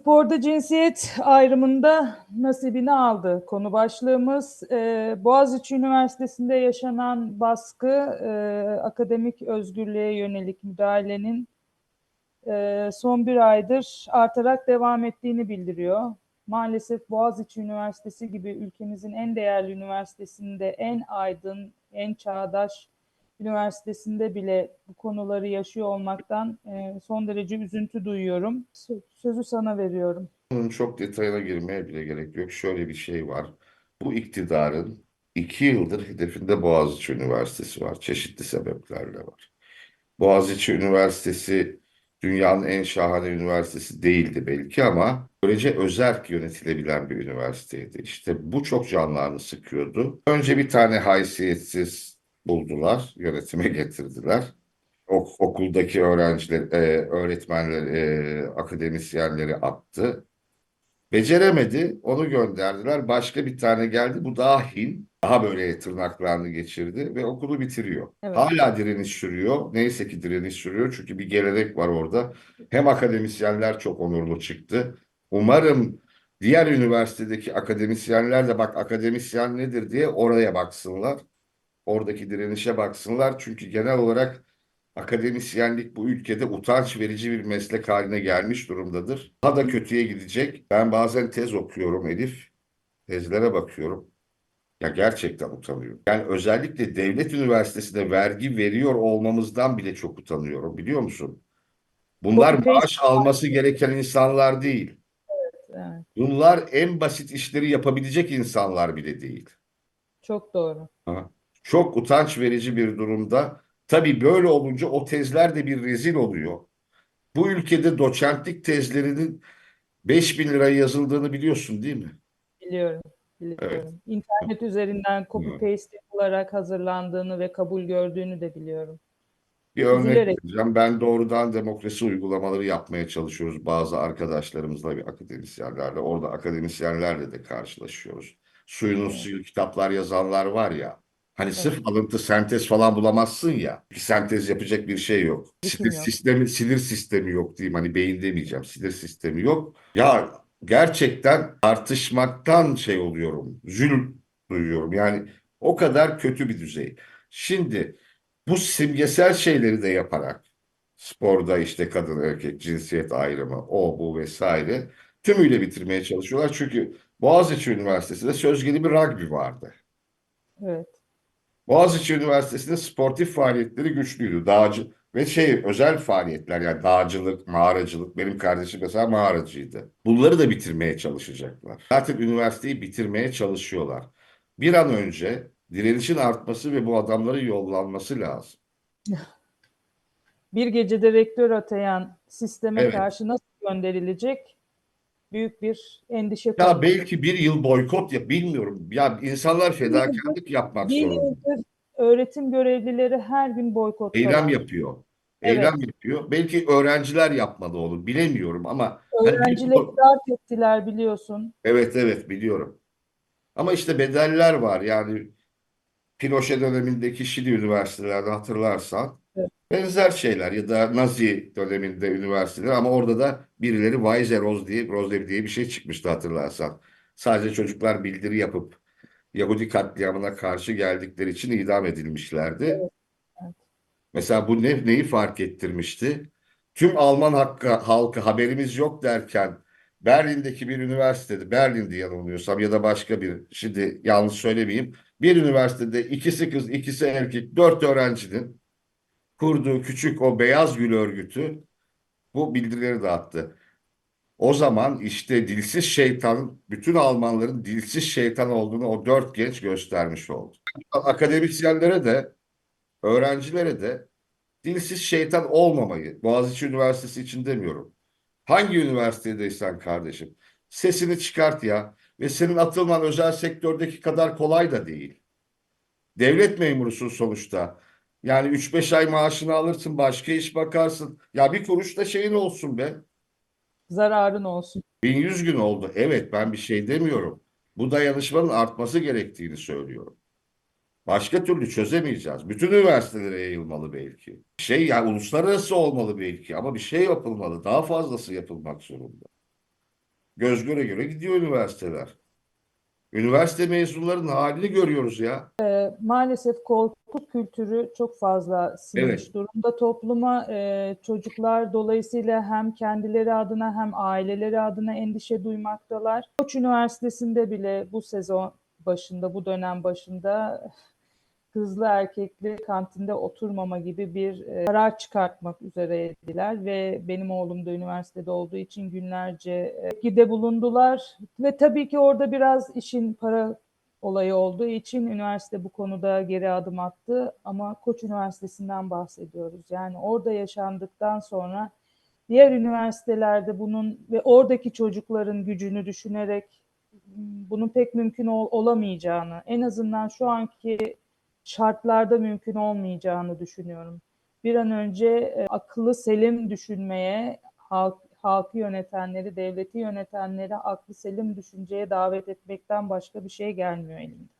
Sporda cinsiyet ayrımında nasibini aldı. Konu başlığımız e, Boğaziçi Üniversitesi'nde yaşanan baskı, e, akademik özgürlüğe yönelik müdahalenin e, son bir aydır artarak devam ettiğini bildiriyor. Maalesef Boğaziçi Üniversitesi gibi ülkemizin en değerli üniversitesinde, en aydın, en çağdaş üniversitesinde bile bu konuları yaşıyor olmaktan e, son derece üzüntü duyuyorum. Sö- Sözü sana veriyorum. Çok detayına girmeye bile gerek yok. Şöyle bir şey var. Bu iktidarın iki yıldır hedefinde Boğaziçi Üniversitesi var. Çeşitli sebeplerle var. Boğaziçi Üniversitesi dünyanın en şahane üniversitesi değildi belki ama böylece özerk yönetilebilen bir üniversiteydi. İşte bu çok canlarını sıkıyordu. Önce bir tane haysiyetsiz buldular, yönetime getirdiler. Ok- okuldaki öğrenciler, e, öğretmenler, e, akademisyenleri attı. Beceremedi, onu gönderdiler. Başka bir tane geldi. Bu daha hin, daha böyle tırnaklarını geçirdi ve okulu bitiriyor. Evet. Hala direniş sürüyor. Neyse ki direniş sürüyor. Çünkü bir gelenek var orada. Hem akademisyenler çok onurlu çıktı. Umarım diğer üniversitedeki akademisyenler de bak akademisyen nedir diye oraya baksınlar. Oradaki direnişe baksınlar. Çünkü genel olarak akademisyenlik bu ülkede utanç verici bir meslek haline gelmiş durumdadır. Daha da kötüye gidecek. Ben bazen tez okuyorum Elif. Tezlere bakıyorum. Ya gerçekten utanıyorum. Yani özellikle devlet üniversitesinde vergi veriyor olmamızdan bile çok utanıyorum biliyor musun? Bunlar maaş alması gereken insanlar değil. Evet, Bunlar en basit işleri yapabilecek insanlar bile değil. çok doğru. Ha. Çok utanç verici bir durumda. Tabii böyle olunca o tezler de bir rezil oluyor. Bu ülkede doçentlik tezlerinin 5000 liraya yazıldığını biliyorsun değil mi? Biliyorum. Evet. Biliyorum. İnternet üzerinden copy Evet. paste yapılarak hazırlandığını ve kabul gördüğünü de biliyorum. Bir örnek Üzülerek. vereceğim. Ben doğrudan demokrasi uygulamaları yapmaya çalışıyoruz bazı arkadaşlarımızla ve akademisyenlerle. Orada akademisyenlerle de karşılaşıyoruz. Suyunun Evet. suyu kitaplar yazanlar var ya. Hani sırf Evet. alıntı sentez falan bulamazsın ya. Bir sentez yapacak bir şey yok. Sinir sistemi, sinir sistemi yok diyeyim. Hani beyin demeyeceğim. Sinir sistemi yok. Ya gerçekten tartışmaktan şey oluyorum. Zül duyuyorum. Yani o kadar kötü bir düzey. Şimdi bu simgesel şeyleri de yaparak sporda işte kadın erkek cinsiyet ayrımı o bu vesaire tümüyle bitirmeye çalışıyorlar. Çünkü Boğaziçi Üniversitesi'nde söz gelimi rugby vardı. Evet. Boğaziçi Üniversitesi'nde sportif faaliyetleri güçlüydü. Dağcı ve şey özel faaliyetler yani dağcılık, mağaracılık. Benim kardeşim mesela mağaracıydı. Bunları da bitirmeye çalışacaklar. Zaten üniversiteyi bitirmeye çalışıyorlar. Bir an önce direnişin artması ve bu adamların yollanması lazım. Bir gecede rektör atayan sisteme Evet. karşı nasıl gönderilecek? Büyük bir endişe Ya konusu. belki bir yıl boykot ya bilmiyorum. Ya insanlar fedakarlık yapmak Bir zorunda. yıldır öğretim görevlileri her gün boykot Eylem yapıyor. Evet. Eylem yapıyor. Belki öğrenciler yapmadı onu bilemiyorum ama hani bir- Öğrencileri darp ettiler biliyorsun. Evet evet biliyorum. Ama işte bedeller var. Yani Pinochet dönemindeki Şili üniversitelerde hatırlarsan. Benzer şeyler ya da Nazi döneminde üniversiteler ama orada da birileri Weise Roz diye, Rozlev diye bir şey çıkmıştı hatırlarsan. Sadece çocuklar bildiri yapıp Yahudi katliamına karşı geldikleri için idam edilmişlerdi. Evet, evet. Mesela bu ne, neyi fark ettirmişti? Tüm Alman hakkı, halkı haberimiz yok derken Berlin'deki bir üniversitede, Berlin'de yanılmıyorsam ya da başka bir, şimdi yanlış söylemeyeyim. Bir üniversitede ikisi kız, ikisi erkek, dört öğrencinin kurduğu küçük o beyaz gül örgütü bu bildirileri dağıttı. O zaman işte dilsiz şeytan, bütün Almanların dilsiz şeytan olduğunu o dört genç göstermiş oldu. Akademisyenlere de, öğrencilere de dilsiz şeytan olmamayı, Boğaziçi Üniversitesi için demiyorum. Hangi üniversitedeysen kardeşim, sesini çıkart ya ve senin atılman özel sektördeki kadar kolay da değil. Devlet memurusun sonuçta. Yani 3-5 ay maaşını alırsın, başka iş bakarsın. Ya bir kuruş da şeyin olsun be. Zararın olsun. 1100 gün oldu. Evet ben bir şey demiyorum. Bu dayanışmanın artması gerektiğini söylüyorum. Başka türlü çözemeyeceğiz. Bütün üniversitelere yayılmalı belki. Şey ya uluslararası olmalı belki ama bir şey yapılmalı. Daha fazlası yapılmak zorunda. göz göre göre gidiyor üniversiteler. Üniversite mezunlarının halini görüyoruz ya. Maalesef korku kültürü çok fazla sinmiş Evet. durumda topluma. Ee, çocuklar dolayısıyla hem kendileri adına hem aileleri adına endişe duymaktalar. Koç Üniversitesi'nde bile bu sezon başında, bu dönem başında kızlı erkekli kantinde oturmama gibi bir e, karar çıkartmak üzereydiler ve benim oğlum da üniversitede olduğu için günlerce e, gide bulundular ve tabii ki orada biraz işin para olayı olduğu için üniversite bu konuda geri adım attı ama Koç Üniversitesi'nden bahsediyoruz. Yani orada yaşandıktan sonra diğer üniversitelerde bunun ve oradaki çocukların gücünü düşünerek m, bunun pek mümkün ol- olamayacağını, en azından şu anki şartlarda mümkün olmayacağını düşünüyorum. Bir an önce e, akıllı selim düşünmeye, halk, halkı yönetenleri, devleti yönetenleri aklı selim düşünceye davet etmekten başka bir şey gelmiyor elimden.